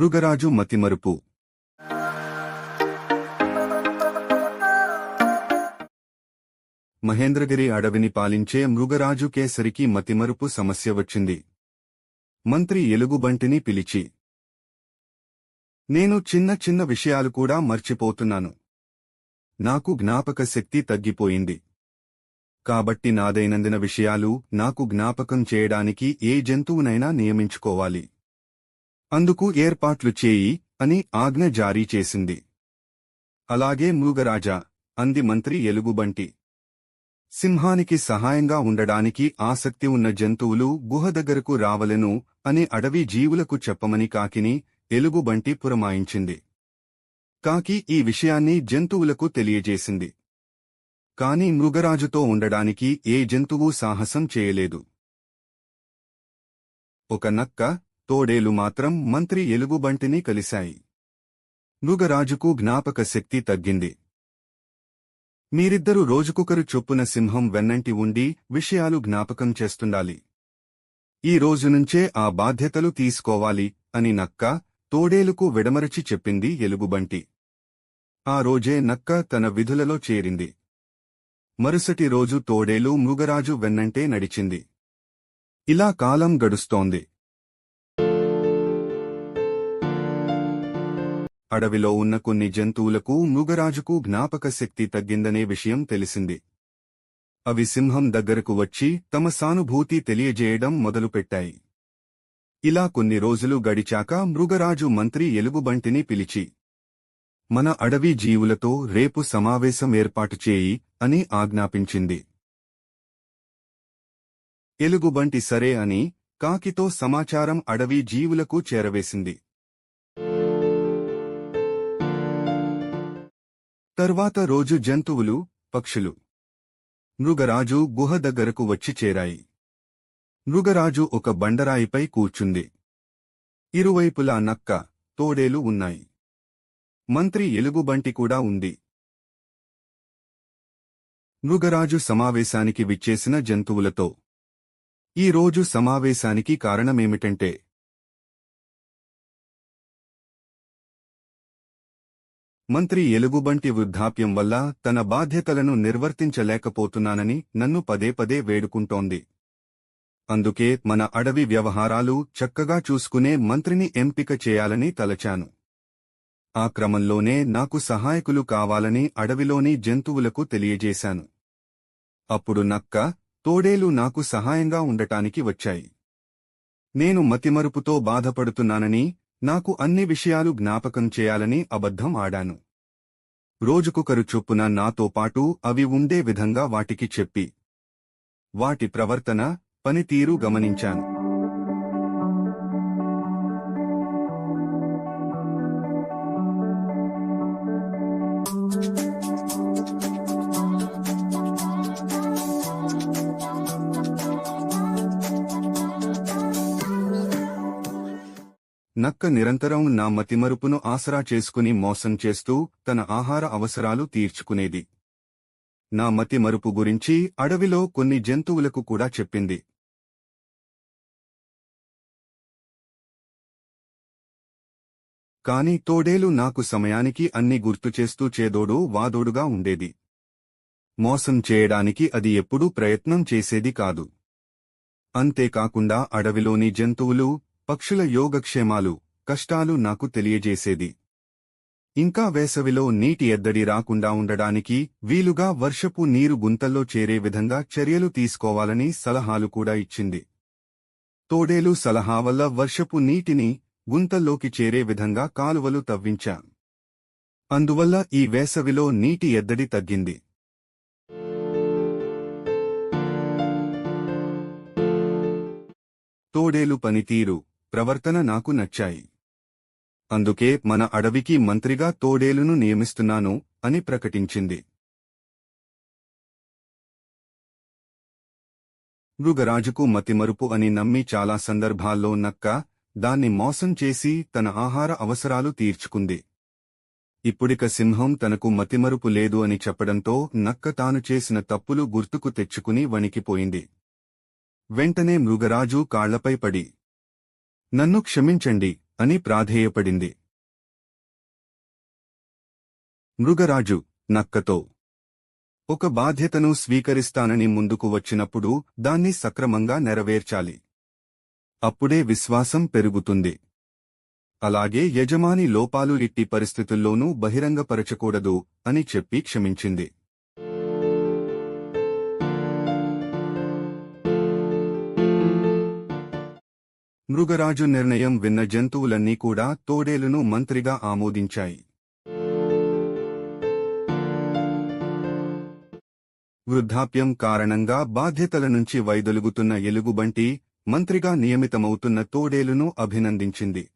మృగరాజు మతిమరుపు. మహేంద్రగిరి అడవిని పాలించే మృగరాజు కేసరికి మతిమరుపు సమస్య వచ్చింది. మంత్రి ఎలుగుబంటిని పిలిచి నేను చిన్న చిన్న విషయాలు కూడా మర్చిపోతున్నాను. నాకు జ్ఞాపక శక్తి తగ్గిపోయింది. కాబట్టి నాదైనందిన విషయాలు నాకు జ్ఞాపకం చేయడానికి ఏ జంతువునైనా నియమించుకోవాలి. అందుకు ఏర్పాట్లు చేయి అని ఆజ్ఞ జారీ చేసింది. అలాగే మూగరాజా అంది మంత్రి ఎలుగుబంటి. సింహానికి సహాయంగా ఉండడానికి ఆసక్తి ఉన్న జంతువులు గుహ దగ్గరకు రావలెను అని అడవి జీవులకు చెప్పమని కాకిని ఎలుగుబంటి పురమాయించింది. కాకి ఈ విషయాన్ని జంతువులకు తెలియజేసింది. కాని మృగరాజుతో ఉండడానికి ఏ జంతువు సాహసం చేయలేదు. ఒక నక్క తోడేలు మాత్రం మంత్రి ఎలుగుబంటిని కలిశాయి. నుగరాజుకు జ్ఞాపక శక్తి తగ్గింది. మీరిద్దరూ రోజుకొకరు చొప్పున సింహం వెన్నంటి ఉండి విషయాలు జ్ఞాపకం చేస్తుండాలి. ఈ రోజు నుంచే ఆ బాధ్యతలు తీసుకోవాలి అని నక్క తోడేలుకు విడమరచి చెప్పింది ఎలుగుబంటి. ఆ రోజే నక్క తన విధులలో చేరింది. మరుసటి రోజు తోడేలు మృగరాజు వెన్నంటే నడిచింది. ఇలా కాలం గడుస్తోంది. అడవిలో ఉన్న కొన్ని జంతువులకు మృగరాజుకు జ్ఞాపక శక్తి తగ్గిందనే విషయం తెలిసింది. అవి సింహం దగ్గరకు వచ్చి తమ సానుభూతి తెలియజేయడం మొదలుపెట్టాయి. ఇలా కొన్ని రోజులు గడిచాక మృగరాజు మంత్రి ఎలుగుబంటిని పిలిచి మన అడవి జీవులతో రేపు సమావేశం ఏర్పాటు చేయి అని ఆజ్ఞాపించింది. ఎలుగుబంటి సరే అని కాకితో సమాచారం అడవి జీవులకు చేరవేసింది. తర్వాత రోజు జంతువులు పక్షులు మృగరాజు గుహ దగ్గరకు వచ్చి చేరాయి. మృగరాజు ఒక బండరాయిపై కూర్చుంది. ఇరువైపులా నక్క తోడేలు ఉన్నాయి. మంత్రి ఎలుగుబంటి కూడా ఉంది. మృగరాజు సమావేశానికి విచ్చేసిన జంతువులతో. ఈ రోజు సమావేశానికి కారణమేమిటంటే మంత్రి ఎలుగుబంటి వృద్ధాప్యం వల్ల తన బాధ్యతలను నిర్వర్తించలేకపోతున్నానని నన్ను పదే పదే వేడుకుంటోంది. అందుకే మన అడవి వ్యవహారాలు చక్కగా చూసుకునే మంత్రిని ఎంపిక చేయాలని తలచాను. ఆ క్రమంలోనే నాకు సహాయకులు కావాలని అడవిలోని జంతువులకు తెలియజేశాను. అప్పుడు నక్క తోడేలు నాకు సహాయంగా ఉండటానికి వచ్చాయి. నేను మతిమరుపుతో బాధపడుతున్నానని నాకు అన్ని విషయాలు జ్ఞాపకం చేయాలని అబద్ధం ఆడాను. రోజుకొకరు చొప్పున నాతో పాటు అవి ఉండే విధంగా వాటికి చెప్పి వాటి ప్రవర్తన పనితీరు గమనించాను. నక్క నిరంతరం నా మతిమరుపును ఆసరా చేసుకుని మోసం చేస్తూ తన ఆహార అవసరాలు తీర్చుకునేది. నా మతిమరుపు గురించి అడవిలో కొన్ని జంతువులకు కూడా చెప్పింది. కాని తోడేలు నాకు సమయానికి అన్ని గుర్తుచేస్తూ చేదోడు వాదోడుగా ఉండేది. మోసం చేయడానికి అది ఎప్పుడూ ప్రయత్నం చేసేది కాదు. అంతేకాకుండా అడవిలోని జంతువులు పక్షుల యోగక్షేమాలు కష్టాలు నాకు తెలియజేసేది. ఇంకా వేసవిలో నీటి ఎద్దడి రాకుండా ఉండడానికి వీలుగా వర్షపు నీరు గుంతల్లో చేరే విధంగా చర్యలు తీసుకోవాలని సలహాలు కూడా ఇచ్చింది. తోడేలు సలహా వల్ల వర్షపు నీటిని గుంతల్లోకి చేరే విధంగా కాలువలు తవ్వించా. అందువల్ల ఈ వేసవిలో నీటి ఎద్దడి తగ్గింది. తోడేలు పనితీరు ప్రవర్తన నాకు నచ్చాయి. అందుకే మన అడవికి మంత్రిగా తోడేలును నియమిస్తున్నాను అని ప్రకటించింది. మృగరాజుకు మతిమరుపు అని నమ్మి చాలా సందర్భాల్లో నక్క దాన్ని మోసం చేసి తన ఆహార అవసరాలు తీర్చుకుంది. ఇప్పుడిక సింహం తనకు మతిమరుపు లేదు అని చెప్పడంతో నక్క తాను చేసిన తప్పులు గుర్తుకు తెచ్చుకుని వణికిపోయింది. వెంటనే మృగరాజు కాళ్ళపై పడి నన్ను క్షమించండి అని ప్రాధేయపడింది. మృగరాజు నక్కతో ఒక బాధ్యతను స్వీకరిస్తానని ముందుకు వచ్చినప్పుడు దాన్ని సక్రమంగా నెరవేర్చాలి. అప్పుడే విశ్వాసం పెరుగుతుంది. అలాగే యజమాని లోపాలు ఇట్టి పరిస్థితుల్లోనూ బహిరంగపరచకూడదు అని చెప్పి క్షమించింది. మృగరాజు నిర్ణయం విన్న జంతువులన్నీ కూడా తోడేలును మంత్రిగా ఆమోదించాయి. వృద్ధాప్యం కారణంగా బాధ్యతల నుంచి వైదొలుగుతున్న ఎలుగుబంటి మంత్రిగా నియమితమవుతున్న తోడేలును అభినందించింది.